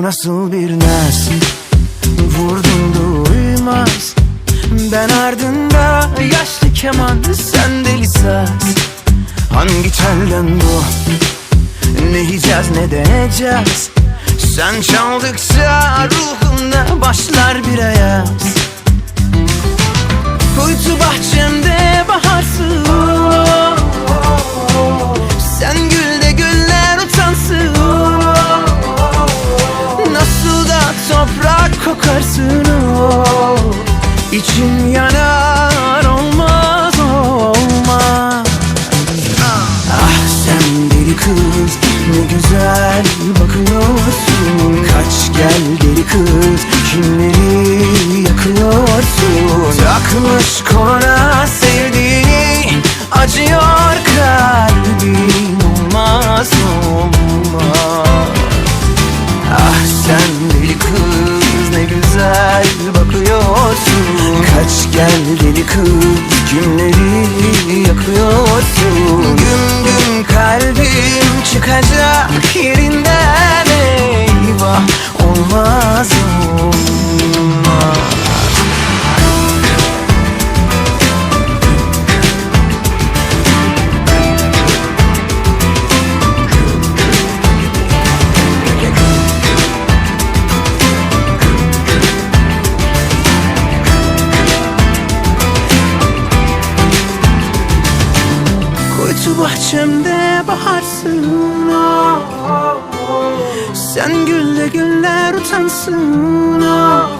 Bu nasıl bir naz? Vurdum duymaz Ben ardında yaşlı keman Sen deli saz. Hangi telden bu? Ne yiyeceğiz ne deneyeceğiz? Sen çaldıkça ruhumda başlar bir ayaz. Kuytu bahçemde baharsın İçim yanar olmaz olmaz. Ah sen deli kız ne güzel bakıyorsun. Kaç gel deli kız kimleri yakıyorsun. Takmış koluna sevdiğini acıyor deli kız kimleri yakıyorsun. Güm Kuytu bahçemde baharsın ah. Sen gülle güller utansın ah.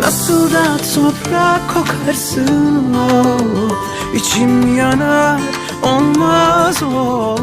Nasıl da toprak kokarsın oh. İçim yanar olmaz olmaz